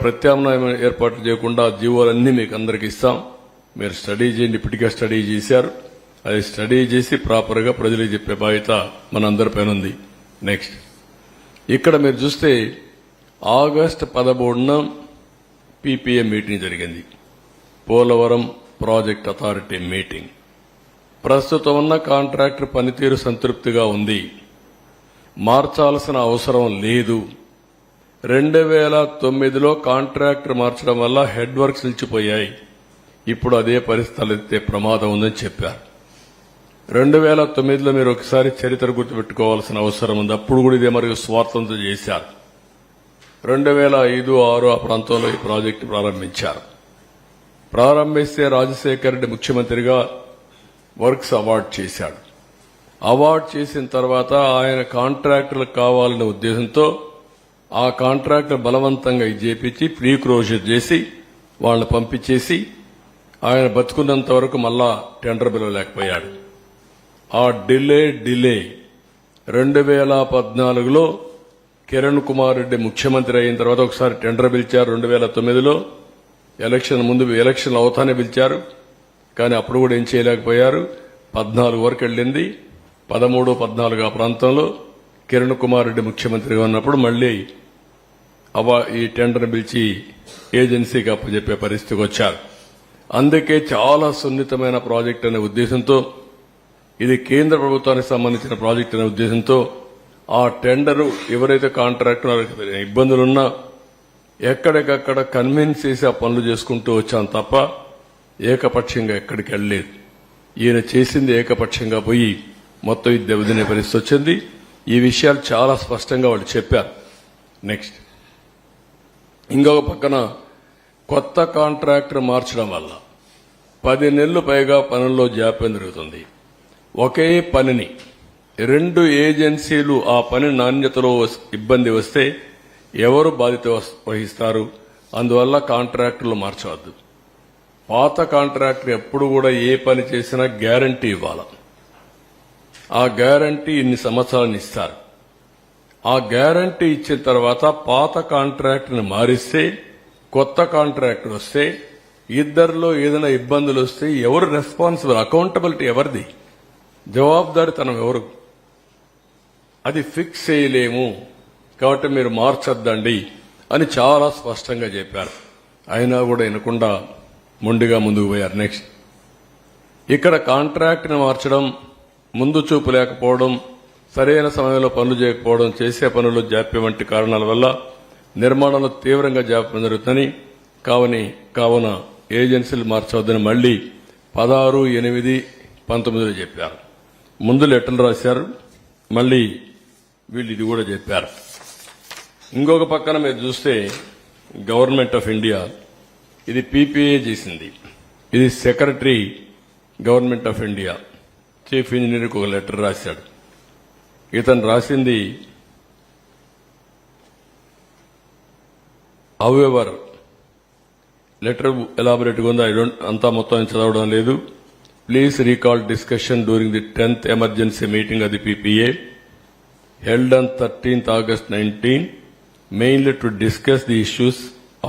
ప్రత్యామ్నాయం ఏర్పాటు చేయకుండా జీవోలన్నీ మీకు అందరికి ఇస్తాం. మీరు స్టడీ చేయండి ఇప్పటికే స్టడీ చేశారు. అది స్టడీ చేసి ప్రాపర్గా ప్రజలకు చెప్పే బాధ్యత మనందరిపైన ఉంది. నెక్స్ట్ ఇక్కడ మీరు చూస్తే ఆగస్టు పదమూడున పీపీఏ మీటింగ్ జరిగింది. Polavaram project authority meeting. ప్రస్తుతం ఉన్న కాంట్రాక్టర్ పనితీరు సంతృప్తిగా ఉంది. మార్చాల్సిన అవసరం లేదు. రెండు వేల తొమ్మిదిలో కాంట్రాక్టర్ మార్చడం వల్ల హెడ్ వర్క్స్ నిలిచిపోయాయి. ఇప్పుడు అదే పరిస్థితి ప్రమాదం ఉందని చెప్పారు. రెండు వేల తొమ్మిదిలో మీరు ఒకసారి చరిత్ర గుర్తుపెట్టుకోవాల్సిన అవసరం ఉంది. అప్పుడు కూడా ఇదే మరియు స్వార్థంతో చేశారు. రెండు వేల ఐదు ఆరు ఆ ప్రాంతంలో ఈ ప్రాజెక్టు ప్రారంభించారు. ప్రారంభిస్తే రాజశేఖర్ రెడ్డి ముఖ్యమంత్రిగా వర్క్స్ అవార్డు చేశాడు. అవార్డు చేసిన తర్వాత ఆయన కాంట్రాక్టర్లకు కావాలనే ఉద్దేశంతో ఆ కాంట్రాక్టర్ బలవంతంగా ఇది చేపించి ప్రీ క్లోజర్ చేసి వాళ్ళని పంపించేసి ఆయన బతుకున్నంత వరకు మళ్ళా టెండర్ పిలవలేకపోయాడు ఆ డిలే డిలే. రెండు వేల పద్నాలుగులో కిరణ్ కుమార్ రెడ్డి ముఖ్యమంత్రి అయిన తర్వాత ఒకసారి టెండర్ పిలిచారు. రెండు వేల తొమ్మిదిలో ఎలక్షన్ ముందు ఎలక్షన్ అవుతానే పిలిచారు. కానీ అప్పుడు కూడా ఏం చేయలేకపోయారు. పద్నాలుగు వరకు వెళ్ళింది. పదమూడు పద్నాలుగు ఆ ప్రాంతంలో కిరణ్ కుమార్ రెడ్డి ముఖ్యమంత్రిగా ఉన్నప్పుడు మళ్ళీ అవా ఈ టెండర్ పిలిచి ఏజెన్సీకి అప్పచెప్పే పరిస్థితికి వచ్చారు. అందుకే చాలా సున్నితమైన ప్రాజెక్ట్ అనే ఉద్దేశంతో ఇది కేంద్ర ప్రభుత్వానికి సంబంధించిన ప్రాజెక్ట్ అనే ఉద్దేశంతో ఆ టెండరు ఎవరైతే కాంట్రాక్టర్ ఇబ్బందులున్నా ఎక్కడికక్కడ కన్విన్స్ చేసి ఆ పనులు చేసుకుంటూ వచ్చాం తప్ప ఏకపక్షంగా ఎక్కడికి వెళ్ళలేదు. ఈయన చేసింది ఏకపక్షంగా పోయి మొత్తం ఇది దెబ్బతినే పరిస్థితి వచ్చింది. ఈ విషయాలు చాలా స్పష్టంగా వాళ్ళు చెప్పారు. నెక్స్ట్. ఇంకొక పక్కన కొత్త కాంట్రాక్టర్ మార్చడం వల్ల పది నెలలు పైగా పనుల్లో జాప్యం జరుగుతుంది. ఒకే పనిని రెండు ఏజెన్సీలు ఆ పని నాణ్యతలో ఇబ్బంది వస్తే ఎవరు బాధ్యత వహిస్తారు? అందువల్ల కాంట్రాక్టర్లు మార్చవద్దు. పాత కాంట్రాక్టర్ ఎప్పుడు కూడా ఏ పని చేసినా గ్యారంటీ ఇవ్వాలి. ఆ గ్యారంటీ ఇన్ని సంవత్సరాలను ఇస్తారు. ఆ గ్యారంటీ ఇచ్చిన తర్వాత పాత కాంట్రాక్ట్ని మారిస్తే కొత్త కాంట్రాక్ట్ వస్తే ఇద్దరిలో ఏదైనా ఇబ్బందులు వస్తే ఎవరు రెస్పాన్సిబుల్ అకౌంటబిలిటీ ఎవరిది? జవాబుదారితనం ఎవరు? అది ఫిక్స్ చేయలేము. కాబట్టి మీరు మార్చొద్దండి అని చాలా స్పష్టంగా చెప్పారు. అయినా కూడా వినకుండా మొండిగా ముందుకు పోయారు. నెక్స్ట్ ఇక్కడ కాంట్రాక్ట్ని మార్చడం ముందు చూపు లేకపోవడం సరైన సమయంలో పనులు చేయకపోవడం చేసే పనులు జాప్యం వంటి కారణాల వల్ల నిర్మాణంలో తీవ్రంగా జాప్యం జరుగుతుందని కావని కావున ఏజెన్సీలు మార్చవద్దని మళ్ళీ పదహారు ఎనిమిది పంతొమ్మిదిలో చెప్పారు. ముందు లెటర్లు రాశారు. మళ్ళీ వీళ్ళు ఇది కూడా చెప్పారు. ఇంకొక పక్కన మీరు చూస్తే గవర్నమెంట్ ఆఫ్ ఇండియా ఇది పీపీఏ చేసింది. ఇది secretary government of India. Chief ఇంజనీర్కి ఒక లెటర్ రాశాడు. ఇతను రాసింది హౌఎవర్ లెటర్ ఎలాబరేట్గా ఉంది? ఐ డోంట్ అంతా మొత్తం చదవడం లేదు. Please recall discussion during the tenth emergency meeting అది PPA held on thirteenth August nineteen mainly to discuss the issues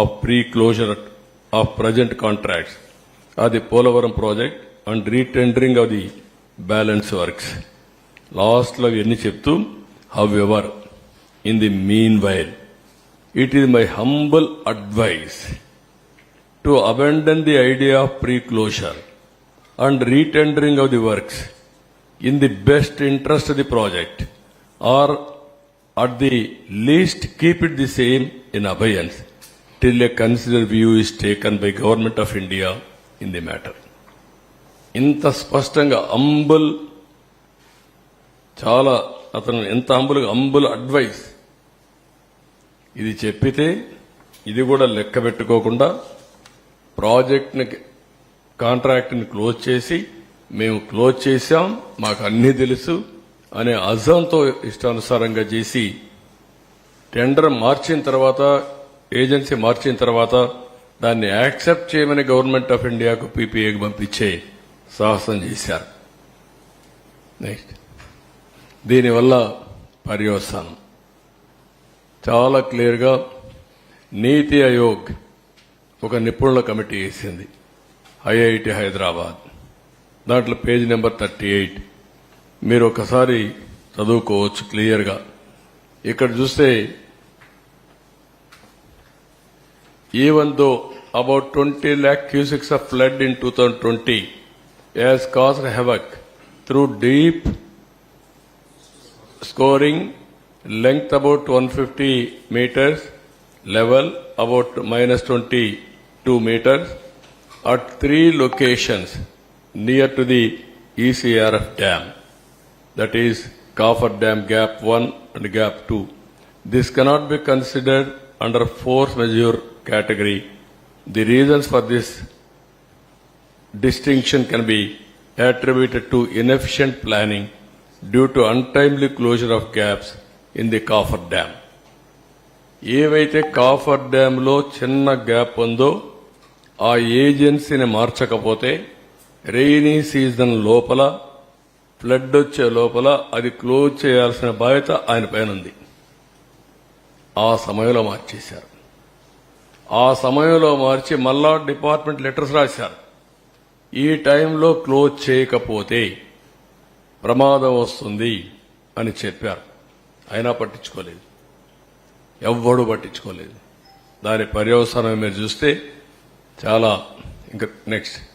of pre closure of present contracts అది Polavaram project and retendering of the balance works Last లో ఇవన్నీ చెప్తూ however, in the meanwhile, it is my humble advice to abandon the idea of pre-closure and retendering of the works in the best interest of the project or at the least keep it the same in abeyance till a considered view is taken by government of India in the matter. ఇంత స్పష్టంగా అంబుల్ చాలా అతను ఎంత అంబుల్ అంబుల్ advice ఇది చెప్పితే ఇది కూడా లెక్క పెట్టుకోకుండా ప్రాజెక్ట్ని కాంట్రాక్ట్ని క్లోజ్ చేసి మేము క్లోజ్ చేశాం మాకు అన్ని తెలుసు అనే అజంతో ఇష్టానుసారంగా చేసి టెండర్ మార్చిన తర్వాత ఏజెన్సీ మార్చిన తర్వాత దాన్ని యాక్సెప్ట్ చేయమని గవర్నమెంట్ ఆఫ్ ఇండియాకు పీపీఏకి పంపించే సాహసం చేశారు. నెక్స్ట్. దీనివల్ల పర్యవసానం. చాలా క్లియర్గా నీతి ఆయోగ్ ఒక నిపుణుల కమిటీ వేసింది. ఐఐటి హైదరాబాద్. దాంట్లో పేజ్ నెంబర్ థర్టీ ఎయిట్. మీరు ఒకసారి చదువుకోవచ్చు క్లియర్గా. ఇక్కడ చూస్తే even though about twenty lakh cusecs of flood in two thousand twenty as caused havoc through deep scoring, length about 150 meters, level about minus 22 meters, at three locations near to the ECRF dam, that is Coffer Dam Gap 1 and Gap 2. This cannot be considered under force majeure category. The reasons for this distinction can be attributed to inefficient planning due to untimely closure of gaps in the coffer dam ఏవైతే coffer డ్యాంలో చిన్న gap ఉందో ఆ ఏజెన్సీని మార్చకపోతే rainy season లోపల flood వచ్చే లోపల అది క్లోజ్ చేయాల్సిన బాధ్యత ఆయన పైన ఉంది. ఆ సమయంలో మార్చేశారు. ఆ సమయంలో మార్చి మళ్ళా డిపార్ట్మెంట్ లెటర్స్ రాశారు. ఈ టైంలో క్లోజ్ చేయకపోతే ప్రమాదం వస్తుంది అని చెప్పారు. అయినా పట్టించుకోలేదు. ఎవ్వడూ పట్టించుకోలేదు. దాని పర్యవసానం మీరు చూస్తే చాలా ఇంకా నెక్స్ట్